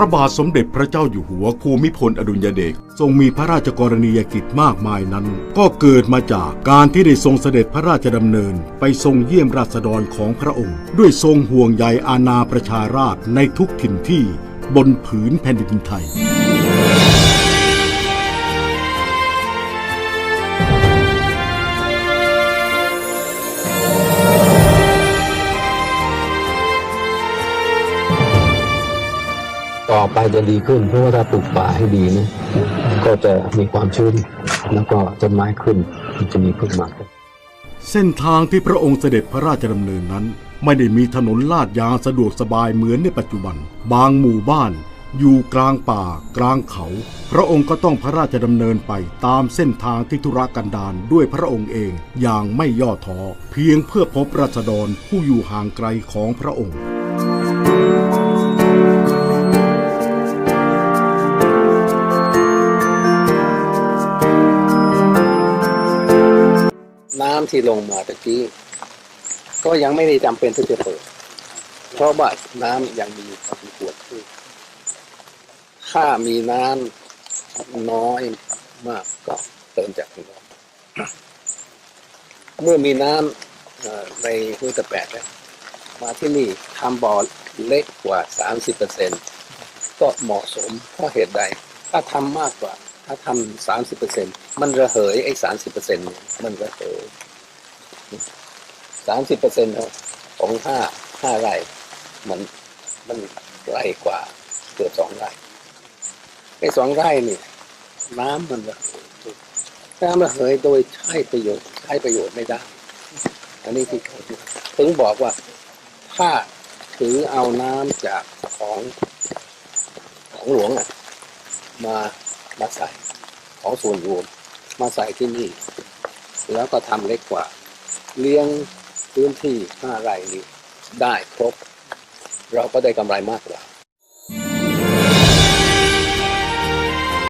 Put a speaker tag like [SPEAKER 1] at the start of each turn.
[SPEAKER 1] ระบาทสมเด็จพระเจ้าอยู่หัวภูมิพลอดุลยเดชทรงมีพระราชกรณียกิจมากมายนั้น ก็เกิดมาจากการที่ได้ทรงเสด็จพระราชดำเนิน ไปทรงเยี่ยมราษฎรของพระองค์ ด้วยทรงห่วงใยอาณาประชาราษฎร์ในทุกถิ่นที่บนผืนแผ่นดินไทย
[SPEAKER 2] ต่อไปจะดีขึ้น เพราะว่าถ้าปลูกป่าให้ดีนะก็จะมีความชื้น แล้วก็ต้นไม้ขึ้นจะมีพึ่งมากขึ้น
[SPEAKER 1] เส้นทางที่พระองค์เสด็จพระราชดำเนินนั้น ไม่ได้มีถนนลาดยางสะดวกสบายเหมือนในปัจจุบัน บางหมู่บ้าน อยู่กลางป่า กลางเขา พระองค์ก็ต้องพระราชดำเนินไปตามเส้นทางที่ธุรกันดารด้วยพระองค์เองอย่างไม่ย่อท้อเพียงเพื่อพบราษฎรผู้อยู่ห่างไกลของพระองค์ำ
[SPEAKER 3] ที่ลงมาตะกี้ ก็ยังไม่ได้จำเป็นที่จะเปิด เพราะว่าน้ำยังมีอยู่พอสมควรคือถ้ามีน้ำน้อยมากก็เติมจากข้างนอกเมื่อมีน้ำในห้วยตะแปดแล้วมาที่นี่ทำบ่อเล็กกว่าสามสิบเปอร์เซ็นก็เหมาะสมเพราะเหตุใด ถ้าทำมากกว่า ถ้าทำสามสิบเปอร์เซ็นมันระเหยไอ้สามสิบเปอร์เซ็นมันระเหย สามสิบเปอร์เซ็นต์ของห้าห้าไร่มันมันไร่กว่าเกือบสองไร่ไอ้สองไร่นี่น้ำมันระเหยน้ำระเหยโดยใช้ประโยชน์ใช้ประโยชน์ไม่ได้ อันนี้ที่เขาถึงบอกว่าถ้าถือเอาน้ำจากของของหลวงอะ มามาใส่ของส่วนรวมมาใส่ที่นี่ แล้วก็ทำเล็กกว่า เลี้ยงพื้นที่ห้าไร่นี้ได้ครบ เราก็ได้กำไรมากกว่า